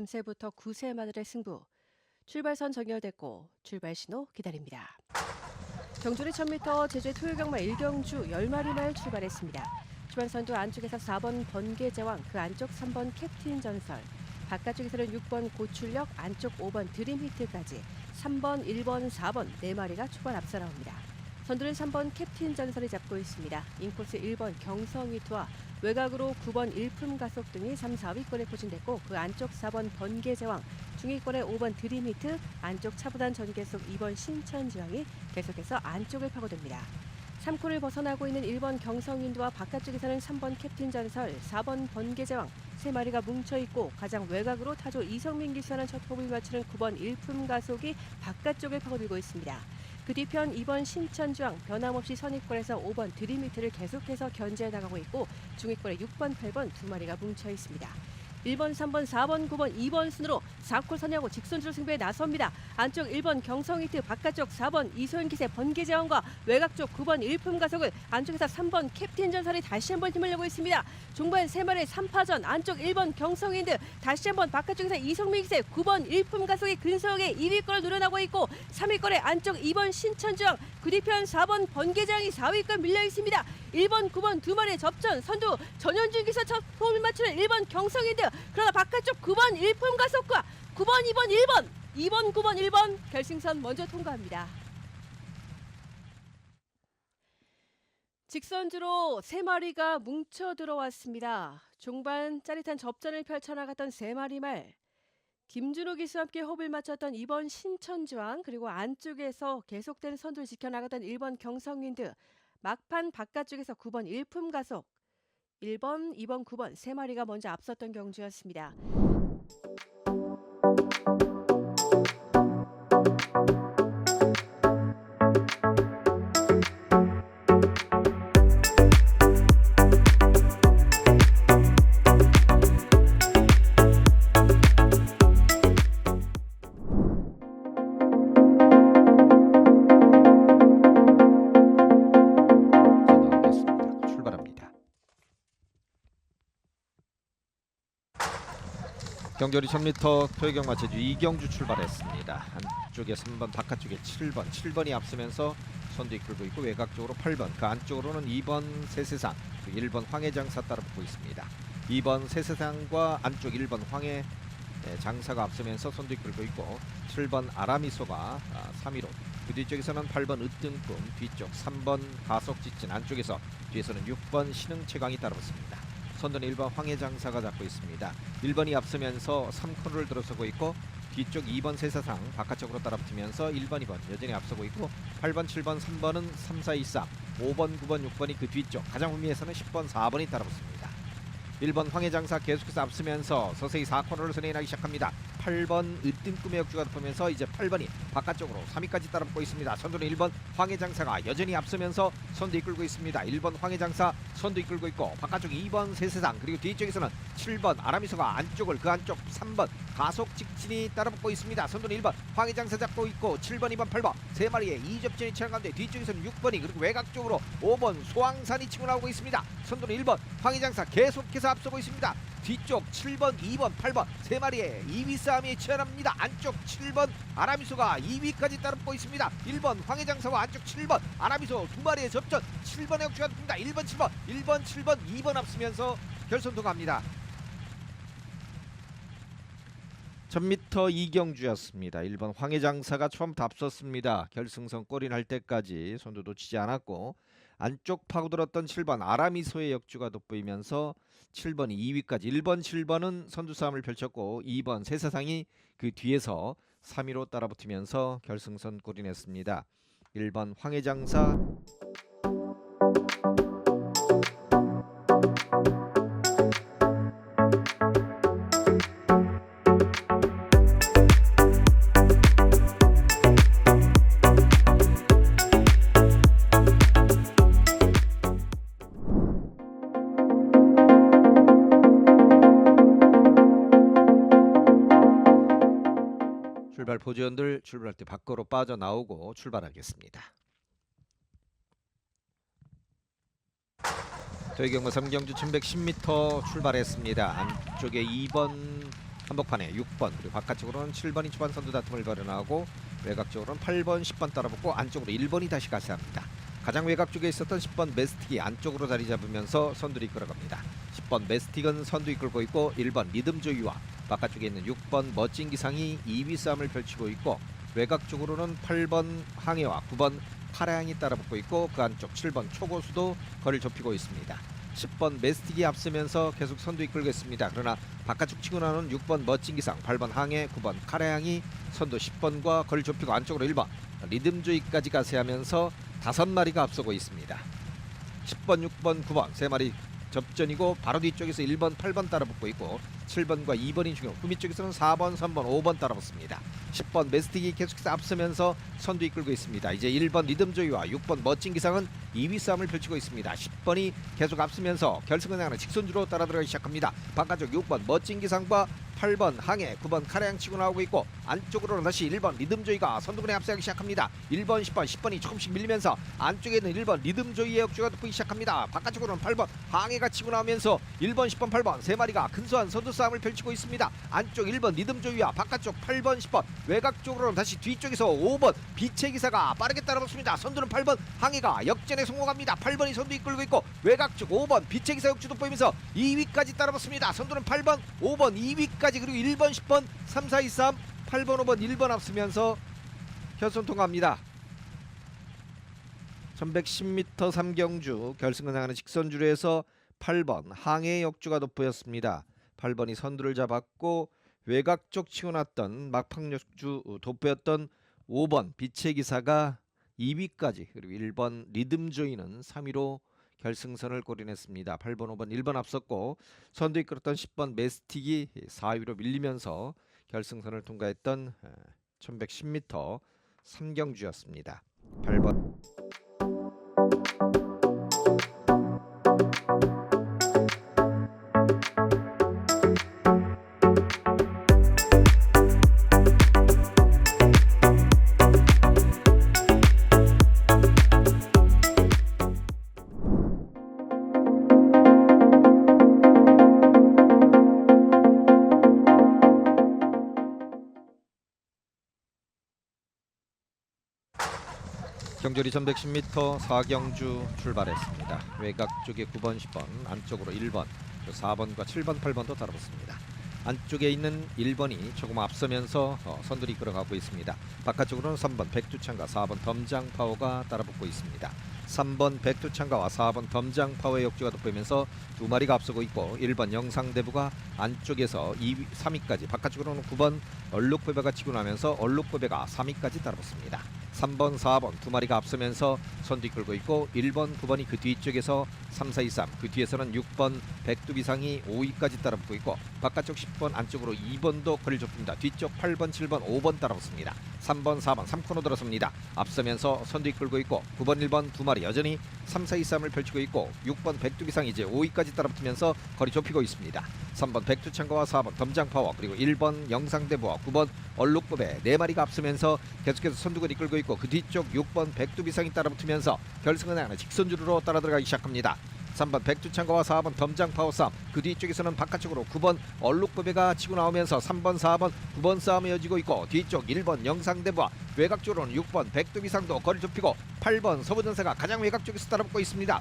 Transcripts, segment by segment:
3세부터 9세 마들의 승부. 출발선 정렬됐고 출발 신호 기다립니다. 경주리 1000m 제주의 토요경마 일경주 10마리 말 출발했습니다. 출발선도 안쪽에서 4번 번개 제왕, 그 안쪽 3번 캡틴 전설, 바깥쪽에서는 6번 고출력, 안쪽 5번 드림 히트까지 3번, 1번, 4번 네 마리가 초반 앞서 나옵니다. 선두는 3번 캡틴 전설이 잡고 있습니다. 인코스 1번 경성이투와 외곽으로 9번 일품 가속 등이 3, 4위권에 포진됐고 그 안쪽 4번 번개 제왕, 중위권의 5번 드림히트, 안쪽 차부단 전개 속 2번 신천 지왕이 계속해서 안쪽을 파고듭니다. 3코를 벗어나고 있는 1번 경성인도와 바깥쪽에서는 3번 캡틴 전설, 4번 번개제왕 세 마리가 뭉쳐 있고 가장 외곽으로 타조 이성민 기수와는 첫 호흡을 맞추는 9번 일품 가속이 바깥쪽을 파고들고 있습니다. 그 뒤편 2번 신천주왕 변함없이 선입권에서 5번 드림히트를 계속해서 견제해 나가고 있고 중위권에 6번, 8번 두 마리가 뭉쳐 있습니다. 1번, 3번, 4번, 9번, 2번 순으로 4콜 선하고 직선주로 승부에 나섭니다. 안쪽 1번 경성히트, 바깥쪽 4번 이소연 기세 번개 제왕과 외곽 쪽 9번 일품 가속을 안쪽에서 3번 캡틴 전설이 다시 한번 힘을 내고 있습니다. 중반 3마리 3파전 안쪽 1번 경성인드 다시 한번 바깥쪽에서 이성민 기세 9번 일품 가속이 근소하게 2위권을 노려나고 있고 3위권에 안쪽 2번 신천주왕 그 뒤편 4번 번개장이 4위권 밀려 있습니다. 1번, 9번 두 마리의 접전 선두 전현준 기사 첫 호흡을 맞추는 1번 경성인드 그러나 바깥쪽 9번 일품 가속과 9번, 2번, 1번 2번, 9번, 1번 결승선 먼저 통과합니다. 직선주로 세 마리가 뭉쳐 들어왔습니다. 종반 짜릿한 접전을 펼쳐나갔던 세 마리 말. 김준호 기수와 함께 호흡을 맞췄던 2번 신천주왕 그리고 안쪽에서 계속된 선두를 지켜나가던 1번 경성윈드 막판 바깥쪽에서 9번 일품 가속 1번, 2번, 9번 세 마리가 먼저 앞섰던 경주였습니다. 경결이 1000m 토요경마 제주 이경주 출발했습니다. 안쪽에 3번, 바깥쪽에 7번, 7번이 앞서면서 선두 이끌고 있고 외곽 쪽으로 8번, 그 안쪽으로는 2번 세세상, 그리고 1번 황해장사 따라붙고 있습니다. 2번 세세상과 안쪽 1번 황해 예, 장사가 앞서면서 선두 이끌고 있고 7번 아라미소가 아, 3위로 그 뒤쪽에서는 8번 으뜸꿈 뒤쪽 3번 가속 직진 안쪽에서 뒤에서는 6번 신흥채광이 따라붙습니다. 선두는 1번 황해장사가 잡고 있습니다. 1번이 앞서면서 3코너를 들어서고 있고 뒤쪽 2번 세사상 바깥쪽으로 따라붙으면서 1번, 2번 여전히 앞서고 있고 8번, 7번, 3번은 3, 4, 2, 3 5번, 9번, 6번이 그 뒤쪽 가장 후미에서는 10번, 4번이 따라붙습니다. 1번 황해장사 계속해서 앞서면서 서서히 4코너를 선행하기 시작합니다. 8번 으뜸 꿈의 역주가 덮으면서 이제 8번이 바깥쪽으로 3위까지 따라붙고 있습니다. 선두는 1번 황해장사가 여전히 앞서면서 선두 이끌고 있습니다. 1번 황해장사 선두 이끌고 있고 바깥쪽 2번 세세상 그리고 뒤쪽에서는 7번 아라미소가 안쪽을 그 안쪽 3번 가속 직진이 따라붙고 있습니다. 선두는 1번 황해장사 잡고 있고 7번, 2번, 8번 세 마리의 이접전이 치는 가운데 뒤쪽에서는 6번이 그리고 외곽 쪽으로 5번 소왕산이 치고 나오고 있습니다. 선두는 1번 황해장사 계속해서 앞서고 있습니다. 뒤쪽 7번, 2번, 8번 세 마리의 2위 싸움이 치열합니다. 안쪽 7번 아라미소가 2위까지 따라붙고 있습니다. 1번 황해장사와 안쪽 7번 아라미소 두 마리의 접전 7번의 역주가 됩니다. 1번, 7번, 1번, 7번, 2번 앞서면서 결선 통과합니다. 1000m 이경주였습니다. 1번 황해장사가 처음부터 앞섰습니다. 결승선 골이 날 때까지 손도 놓치지 않았고 안쪽 파고들었던 7번 아라미소의 역주가 돋보이면서 7번이 2위까지 1번 7번은 선두 싸움을 펼쳤고 2번 세사상이 그 뒤에서 3위로 따라붙으면서 결승선 골이 냈습니다. 1번 황해장사 출발할 때 밖으로 빠져나오고 출발하겠습니다. 저희 경마 3경주 1110m 출발했습니다. 안쪽에 2번 한복판에 6번 그리고 바깥쪽으로는 7번이 초반 선두 다툼을 벌여나가고 외곽쪽으로는 8번, 10번 따라붙고 안쪽으로 1번이 다시 가세합니다. 가장 외곽 쪽에 있었던 10번 메스틱이 안쪽으로 자리 잡으면서 선두를 이끌어갑니다. 10번 메스틱은 선두 이끌고 있고 1번 리듬 조이와 바깥쪽에 있는 6번 멋진 기상이 2위 싸움을 펼치고 있고 외곽 쪽으로는 8번 항해와 9번 카라양이 따라붙고 있고 그 안쪽 7번 초고수도 거리를 좁히고 있습니다. 10번 메스틱이 앞서면서 계속 선두 이끌고 있습니다. 그러나 바깥쪽 치고 나는 6번 멋진 기상, 8번 항해, 9번 카라양이 선두 10번과 거리를 좁히고 안쪽으로 1번 리듬조이까지 가세하면서 다섯 마리가 앞서고 있습니다. 10번, 6번, 9번 세 마리 접전이고 바로 뒤쪽에서 1번, 8번 따라붙고 있고 7번과 2번이 중요. 구미 쪽에서는 4번, 3번, 5번 따라붙습니다. 10번 메스틱이 계속해서 앞서면서 선두 이끌고 있습니다. 이제 1번 리듬조이와 6번 멋진 기상은 2위 싸움을 펼치고 있습니다. 10번이 계속 앞서면서 결승을 향하는 직선주로 따라 들어가기 시작합니다. 바깥쪽 6번 멋진 기상과 8번 항해, 9번 카레양 치고 나오고 있고 안쪽으로는 다시 1번 리듬조이가 선두군에 앞서기 시작합니다. 1번, 10번, 10번이 조금씩 밀리면서 안쪽에 있는 1번 리듬조이의 역주가 돋보기 시작합니다. 바깥쪽으로는 8번 항해가 치고 나오면서 1번, 10번, 8번 세 마리가 근소한 선두 싸움을 펼치고 있습니다. 안쪽 1번 리듬조이와 바깥쪽 8번, 10번 외곽 쪽으로는 다시 뒤쪽에서 5번 빛의 기사가 빠르게 따라붙습니다. 선두는 8번 항해가 역전에 성공합니다. 8번이 선두 이끌고 있고 외곽 쪽 5번 빛의 기사 역주도 보이면서 2위까지 따라붙습니다. 선두는 8번, 5번, 2위까지 그리고 1번, 10번, 3, 4, 2, 3, 8번, 5번, 1번 앞서면서 결선 통과합니다. 1110m 삼경주 결승을 향하는 직선주로에서 8번 항해 역주가 돋보였습니다. 8번이 선두를 잡았고 외곽 쪽 치고 났던 막판 역주 돋보였던 5번 빛의 기사가 2위까지 그리고 1번 리듬 조이는 3위로 결승선을 골인했습니다. 8번, 5번, 1번 앞섰고 선두 이끌었던 10번 메스틱이 4위로 밀리면서 결승선을 통과했던 1110m 삼경주였습니다. 8번 경절이 1110m 사경주 출발했습니다. 외곽 쪽에 9번, 10번, 안쪽으로 1번, 또 4번과 7번, 8번도 따라붙습니다. 안쪽에 있는 1번이 조금 앞서면서 어, 선두를 이끌어가고 있습니다. 바깥쪽으로는 3번 백두창과 4번 덤장파워가 따라붙고 있습니다. 3번 백두창가와 4번 덤장파워의 역주가 돋보이면서 두 마리가 앞서고 있고 1번 영상대부가 안쪽에서 2위, 3위까지 바깥쪽으로는 9번 얼룩배배가 치고 나면서 얼룩배배가 3위까지 따라붙습니다. 3번, 4번 두 마리가 앞서면서 선두 이끌고 있고 1번, 9번이 그 뒤쪽에서 3, 4, 2, 3. 그 뒤에서는 6번 백두비상이 5위까지 따라붙고 있고 바깥쪽 10번 안쪽으로 2번도 거리를 좁힙니다. 뒤쪽 8번, 7번, 5번 따라붙습니다. 3번, 4번 3코너 들어섭니다. 앞서면서 선두 이끌고 있고 9번, 1번 두 마리 여전히 3, 4, 2, 3을 펼치고 있고 6번 백두비상 이제 5위까지 따라붙으면서 거리 좁히고 있습니다. 3번 백두창과와 4번 덤장파워 그리고 1번 영상대부와 9번 얼룩법에 네 마리가 앞서면서 계속해서 선두를 이끌고 있고 그 뒤쪽 6번 백두비상이 따라붙으면서 결승을 향하는 직선주로 따라 들어가기 시작합니다. 3번 백두창과와 4번 덤장파워 싸움 그 뒤쪽에서는 바깥쪽으로 9번 얼룩법배가 치고 나오면서 3번 4번 9번 싸움이 이어지고 있고 뒤쪽 1번 영상대부와 외곽 쪽으로는 6번 백두비상도 거리 좁히고 8번 서부전사가 가장 외곽 쪽에서 따라붙고 있습니다.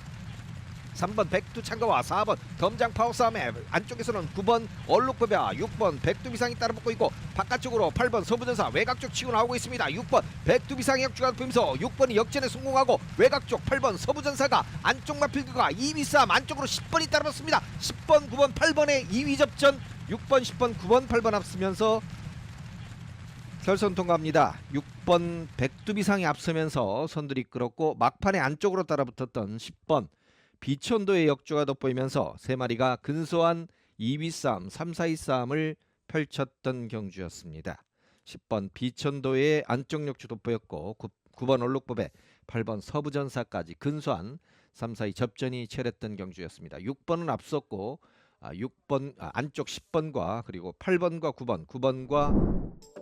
3번 백두창가와 4번 덤장 파워 싸움에 안쪽에서는 9번 얼룩법야 6번 백두비상이 따라붙고 있고 바깥쪽으로 8번 서부전사 외곽 쪽 치고 나오고 있습니다 6번 백두비상의 역주가 보면서 6번이 역전에 성공하고 외곽 쪽 8번 서부전사가 안쪽 마필드가 2위 싸움 안쪽으로 10번이 따라붙습니다 10번 9번 8번의 2위 접전 6번 10번 9번 8번 앞서면서 결선 통과합니다. 6번 백두비상이 앞서면서 선두를 이끌었고 막판에 안쪽으로 따라붙었던 10번 비천도의 역주가 돋보이면서 세 마리가 근소한 2위 싸움, 3, 4위 싸움을 펼쳤던 경주였습니다. 10번 비천도의 안쪽 역주 돋보였고 9, 번 얼룩법에 8번 서부전사까지 근소한 3, 4위 접전이 치열했던 경주였습니다. 6번은 앞섰고 아, 6번 아, 안쪽 10번과 그리고 8번과 9번, 9번과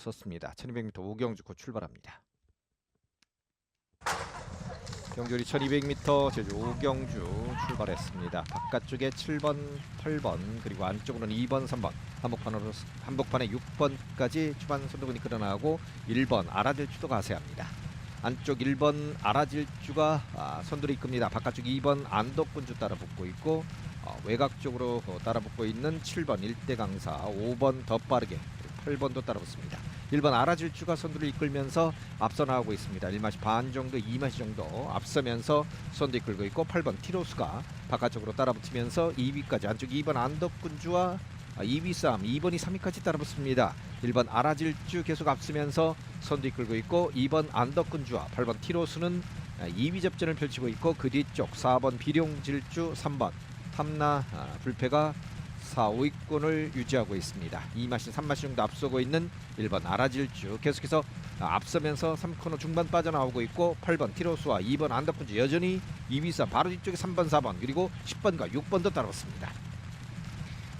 섰습니다. 1200m 오경주 곧 출발합니다. 경주리 1200m 제주 오경주 출발했습니다. 바깥쪽에 7번, 8번 그리고 안쪽으로는 2번, 3번 한복판으로 한복판에 6번까지 초반 선두군이 끌어나가고 1번 아라질주도 가세합니다. 안쪽 1번 아라질주가 아, 선두를 이끕니다. 바깥쪽 2번 안덕군주 따라 붙고 있고 어, 외곽 쪽으로 어, 따라 붙고 있는 7번 일대 강사, 5번 더 빠르게 그리고 8번도 따라 붙습니다. 1번 아라질주가 선두를 이끌면서 앞서 나가고 있습니다. 1마시 반 정도, 2마시 정도 앞서면서 선두 이끌고 있고 8번 티로스가 바깥쪽으로 따라 붙으면서 2위까지 안쪽 2번 안덕군주와 아, 2위 싸움 2번이 3위까지 따라 붙습니다. 1번 아라질주 계속 앞서면서 선두 이끌고 있고 2번 안덕군주와 8번 티로스는 2위 접전을 펼치고 있고 그 뒤쪽 4번 비룡질주 3번 탐나 아, 불패가 4, 5위권을 유지하고 있습니다. 2마신, 3마신 정도 앞서고 있는 1번 아라질주 계속해서 아, 앞서면서 3코너 중반 빠져나오고 있고 8번 티로스와 2번 안덕군주 여전히 2위 싸 바로 뒤쪽에 3번, 4번 그리고 10번과 6번도 따라붙습니다.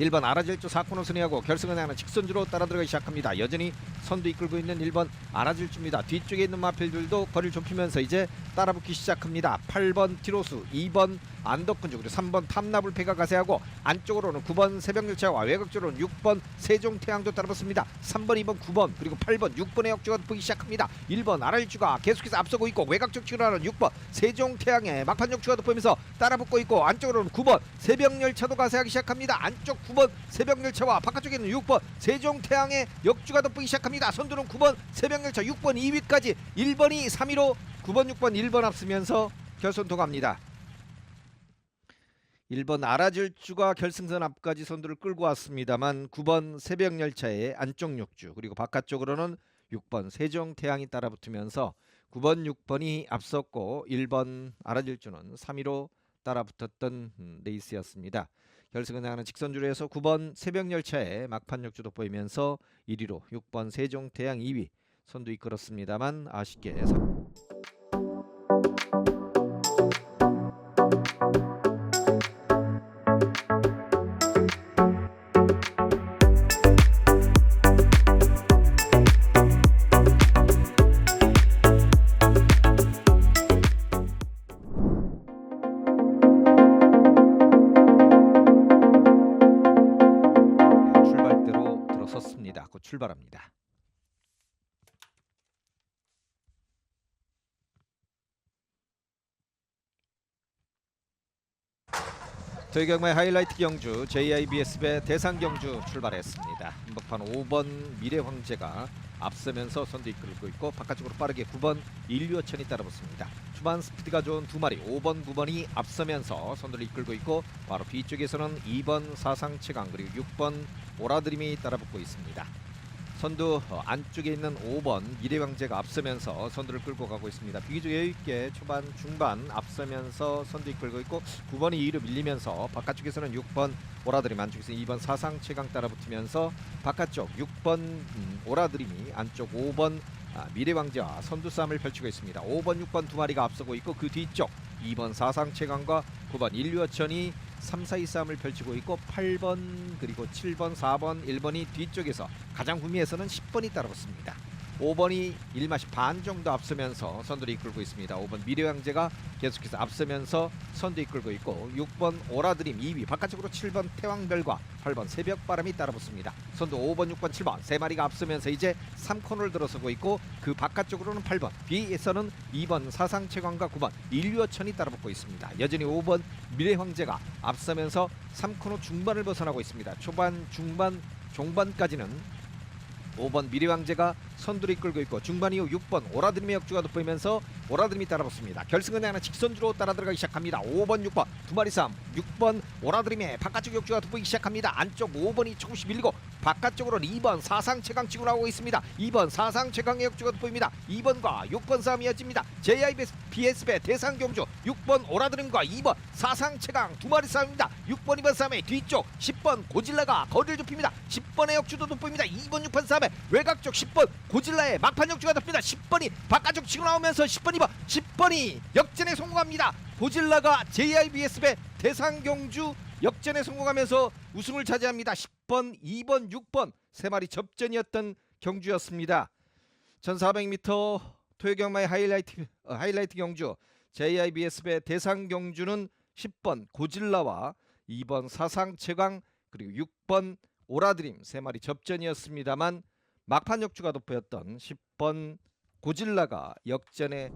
1번 아라질주 4코너 순회하고 결승을 향하는 직선주로 따라 들어가기 시작합니다. 여전히 선두 이끌고 있는 1번 아라질주입니다. 뒤쪽에 있는 마필들도 거리를 좁히면서 이제 따라붙기 시작합니다. 8번 티로스, 2번 안덕군주 그리고 3번 탐나불패가 가세하고 안쪽으로는 9번 새벽열차와 외곽쪽으로는 6번 세종태양도 따라붙습니다. 3번, 2번, 9번 그리고 8번, 6번의 역주가 보기 시작합니다. 1번 아라질주가 계속해서 앞서고 있고 외곽쪽 치료하는 6번 세종태양의 막판 역주가 돋보이면서 따라붙고 있고 안쪽으로는 9번 새벽열차도 가세하기 시작합니다. 안쪽 9번 새벽열차와 바깥쪽에는 6번 세종태양의 역주가 돋보기 시작합니다. 선두는 9번 새벽열차 6번 2위까지 1번이 3위로 9번 6번 1번 앞서면서 결선 통합니다. 1번 아라질주가 결승선 앞까지 선두를 끌고 왔습니다만 9번 새벽열차의 안쪽 역주 그리고 바깥쪽으로는 6번 세종태양이 따라붙으면서 9번 6번이 앞섰고 1번 아라질주는 3위로 따라붙었던 음, 레이스였습니다. 결승을 향하는 직선주로에서 9번 새벽열차의 막판 역주도 보이면서 1위로 6번 세종태양 2위 선두 이끌었습니다만 아쉽게 출발합니다. 저희 경마의 하이라이트 경주 JIBS배 대상 경주 출발했습니다. 한복판 5번 미래 황제가 앞서면서 선두 이끌고 있고 바깥쪽으로 빠르게 9번 인류어천이 따라붙습니다. 초반 스피드가 좋은 두 마리 5번 9번이 앞서면서 선두를 이끌고 있고 바로 뒤쪽에서는 2번 사상체강 그리고 6번 오라드림이 따라붙고 있습니다. 선두 어, 안쪽에 있는 5번 미래왕제가 앞서면서 선두를 끌고 가고 있습니다. 비교적 여유있게 초반 중반 앞서면서 선두 이끌고 있고 9번이 2위로 밀리면서 바깥쪽에서는 6번 오라드림 안쪽에서 2번 사상체강 따라붙으면서 바깥쪽 6번 음, 오라드림이 안쪽 5번 아, 미래왕제와 선두 싸움을 펼치고 있습니다. 5번 6번 두 마리가 앞서고 있고 그 뒤쪽 2번 사상체강과 9번 인류어천이 3, 4위 싸움을 펼치고 있고 8번 그리고 7번, 4번, 1번이 뒤쪽에서 가장 후미에서는 10번이 따라붙습니다. 5번이 1마시 반 정도 앞서면서 선두를 이끌고 있습니다. 5번 미래왕제가 계속해서 앞서면서 선두 이끌고 있고 6번 오라드림 2위 바깥쪽으로 7번 태왕별과 8번 새벽바람이 따라붙습니다. 선두 5번, 6번, 7번 세 마리가 앞서면서 이제 3코너를 들어서고 있고 그 바깥쪽으로는 8번 뒤에서는 2번 사상체광과 9번 인류어천이 따라붙고 있습니다. 여전히 5번 미래황제가 앞서면서 3코너 중반을 벗어나고 있습니다. 초반, 중반, 종반까지는 5번 미래왕제가 선두를 이끌고 있고 중반 이후 6번 오라드림의 역주가 돋보이면서 오라드림이 따라붙습니다. 결승은 하나 직선주로 따라 들어가기 시작합니다. 5번 6번 두 마리 싸움 6번 오라드림의 바깥쪽 역주가 돋보이기 시작합니다. 안쪽 5번이 조금씩 밀리고 바깥쪽으로는 2번 사상 최강 치고 나오고 있습니다. 2번 사상 최강의 역주가 돋보입니다. 2번과 6번 싸움이 이어집니다. JIBS의 대상 경주 6번 오라드림과 2번 사상 최강 두 마리 싸움입니다. 6번 2번 싸움의 뒤쪽 10번 고질라가 거리를 좁힙니다. 10번의 역주도 돋보입니다. 2번 6번 싸움에 외곽 쪽 10번 고질라의 막판 역주가 돋습니다. 10번이 바깥쪽 치고 나오면서 10번 2번 10번이 역전에 성공합니다. 고질라가 JIBS의 대상 경주 역전에 성공하면서 우승을 차지합니다. 10번, 2번, 6번 세 마리 접전이었던 경주였습니다. 1400m 토요경마의 하이라이트 어, 하이라이트 경주 JIBS배 대상 경주는 10번 고질라와 2번 사상 최강 그리고 6번 오라드림 세 마리 접전이었습니다만 막판 역주가 돋보였던 10번 고질라가 역전에